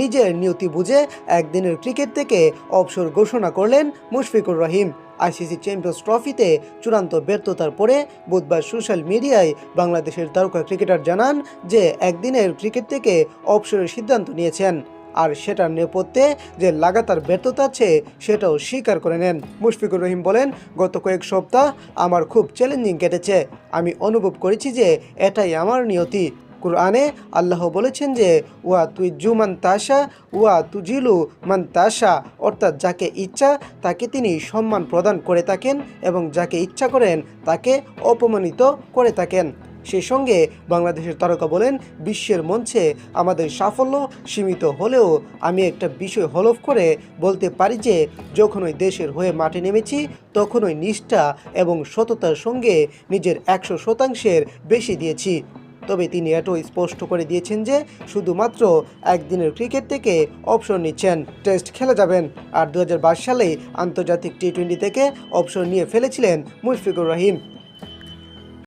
নিজের নিয়তি বুঝে একদিনের ক্রিকেট থেকে অবসর ঘোষণা করলেন মুশফিকুর রহিম। আইসিসি চ্যাম্পিয়ন্স ট্রফিতে চূড়ান্ত ব্যর্থতার পরে বুধবার সোশ্যাল মিডিয়ায় বাংলাদেশের তারকা ক্রিকেটার জানান যে, একদিনের ক্রিকেট থেকে অবসরের সিদ্ধান্ত নিয়েছেন আর সেটার নেপথ্যে যে লাগাতার ব্যর্থতা আছে সেটাও স্বীকার করে নেন। মুশফিকুর রহিম বলেন, গত কয়েক সপ্তাহ আমার খুব চ্যালেঞ্জিং কেটেছে। আমি অনুভব করেছি যে এটাই আমার নিয়তি। কুরআনে আল্লাহ বলেছেন যে, ওয়া তুই জুমান তাসা ওয়া তুজিলু মান তাসা অর্থাৎ যাকে ইচ্ছা, তাকে তিনি সম্মান প্রদান করে থাকেন এবং যাকে ইচ্ছা করেন, তাকে অপমানিত করে থাকেন। সেই সঙ্গে বাংলাদেশের তারকা বলেন, বিশ্বের মঞ্চে আমাদের সাফল্য সীমিত হলেও আমি একটা বিষয় হলফ করে বলতে পারি যে যখন ওই দেশের হয়ে মাঠে নেমেছি তখন ওই নিষ্ঠা এবং সততার সঙ্গে নিজের একশো শতাংশের বেশি দিয়েছি। তবে তিনি এটাও স্পষ্ট করে দিয়েছেন যে শুধুমাত্র একদিনের ক্রিকেট থেকে অবসর নিচ্ছেন। টেস্ট খেলে যাবেন। আর দু সালে আন্তর্জাতিক টি টোয়েন্টি থেকে অবসর নিয়ে ফেলেছিলেন মুশফিকুর রহিম।